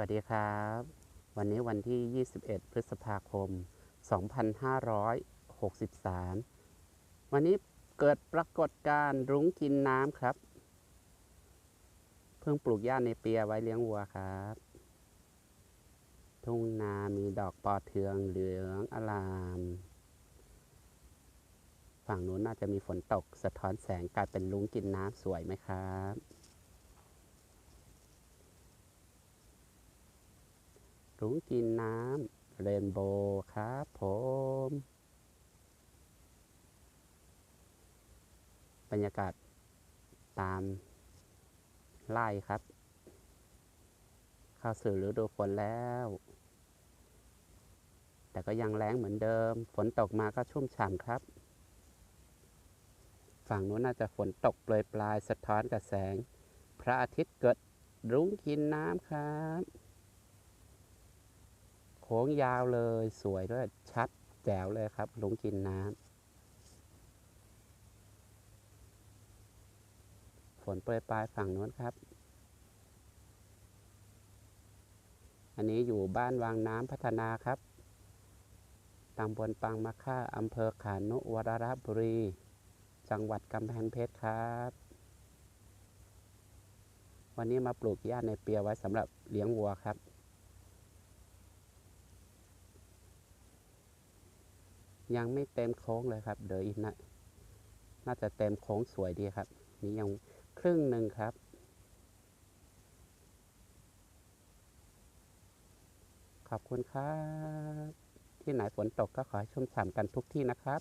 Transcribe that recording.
วัสดีครับ วันนี้วันที่ 21 พฤษภาคม 2563 วันนี้เกิดปรากฏการณ์รุ้งกินน้ำครับ เพิ่งปลูกหญ้าในเปียไว้เลี้ยงวัวครับ ทุ่งนามีดอกปอเทืองเหลืองอลาม ฝั่งนู้นน่าจะมีฝนตกสะท้อนแสงกลายเป็นรุ้งกินน้ำสวยไหมครับ รุ้งกินน้ำเรนโบว์ครับผม บรรยากาศตามไล่ครับ เข้าสู่ฤดูฝนแล้ว แต่ก็ยังแรงเหมือนเดิม ฝนตกมาก็ชุ่มฉ่ำครับ ฝั่งนู้นน่าจะฝนตกโปรยปลายสะท้อนกับแสง พระอาทิตย์เกิดรุ้งกินน้ำครับ โค้งยาวเลยสวยด้วยชัดแจ๋วเลยครับหลงกินน้ำฝนโปรยปลายฝั่งนู้นครับ อันนี้อยู่บ้านวางน้ำพัฒนาครับตำบลปังมะค่าอำเภอขานุวรรบุรี จังหวัดกำแพงเพชรครับ วันนี้มาปลูกหญ้าในเปียไว้สำหรับเลี้ยงวัวครับ ยังไม่เต็มโค้งเลยครับเดี๋ยวอีกนะน่าจะเต็มโค้งสวยดีครับ นี่ยังครึ่งหนึ่งครับ ขอบคุณครับ ที่ไหนฝนตกก็ขอให้ชุ่มฉ่ำกันทุกที่นะครับ